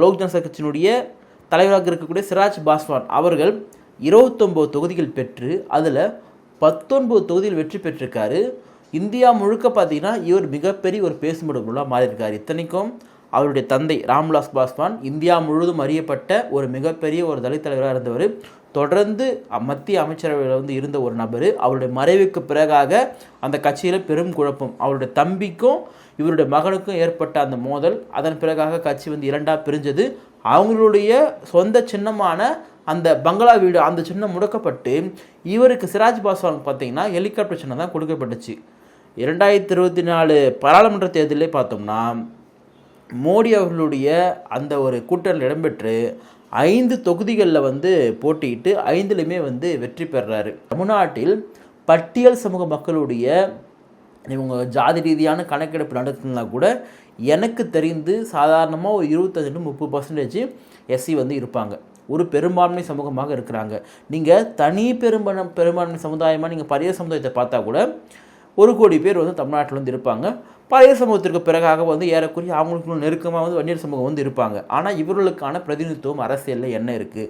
லோக் ஜனசா கட்சியினுடைய தலைவராக இருக்கக்கூடிய சிராஜ் பாஸ்வான் அவர்கள் இருபத்தொம்போது தொகுதிகள் பெற்று அதில் பத்தொன்பது தொகுதியில் வெற்றி பெற்றிருக்காரு. இந்தியா முழுக்க பார்த்தீங்கன்னா இவர் மிகப்பெரிய ஒரு பேசும்பொருளாக மாறியிருக்கார். இத்தனைக்கும் அவருடைய தந்தை ராம்விலாஸ் பாஸ்வான் இந்தியா முழுவதும் அறியப்பட்ட ஒரு மிகப்பெரிய ஒரு தலித் தலைவராக இருந்தவர். தொடர்ந்து மத்திய அமைச்சரவையில் வந்து இருந்த ஒரு நபர். அவருடைய மறைவுக்கு பிறகாக அந்த கட்சியில் பெரும் குழப்பம். அவருடைய தம்பிக்கும் இவருடைய மகனுக்கும் ஏற்பட்ட அந்த மோதல் அதன் பிறகாக கட்சி வந்து இரண்டாக பிரிஞ்சது. அவங்களுடைய சொந்த சின்னமான அந்த பங்களா வீடு அந்த சின்னம் முடக்கப்பட்டு இவருக்கு சிராஜ் பாஸ்வான் பார்த்தீங்கன்னா ஹெலிகாப்டர் சின்னம் தான் கொடுக்கப்பட்டுச்சு. இரண்டாயிரத்தி இருபத்தி நாலு பாராளுமன்ற தேர்தலே பார்த்தோம்னா மோடி அவர்களுடைய அந்த ஒரு கூட்டத்தில் இடம்பெற்று ஐந்து தொகுதிகளில் வந்து போட்டியிட்டு ஐந்துலையுமே வந்து வெற்றி பெறுறாரு தமிழ்நாட்டில் பட்டியல் சமூக மக்களுடைய இவங்க ஜாதி ரீதியான கணக்கெடுப்பு நடத்தினா கூட எனக்கு தெரிந்து சாதாரணமாக ஒரு இருபத்தஞ்சு முப்பது பர்சன்டேஜ் எஸ்சி வந்து இருப்பாங்க. ஒரு பெரும்பான்மை சமூகமாக இருக்கிறாங்க. நீங்கள் தனி பெரும்பான் பெரும்பான்மை சமுதாயமாக நீங்கள் பரிய சமுதாயத்தை பார்த்தா கூட ஒரு கோடி பேர் வந்து தமிழ்நாட்டில் வந்து இருப்பாங்க. பழைய சமூகத்திற்கு பிறகாக வந்து ஏறக்குறைய அவங்களுக்கு நெருக்கமாக வந்து வன்னியர் சமூகம் வந்து இருப்பாங்க. ஆனால் இவர்களுக்கான பிரதிநிதித்துவம் அரசியலில் என்ன இருக்குது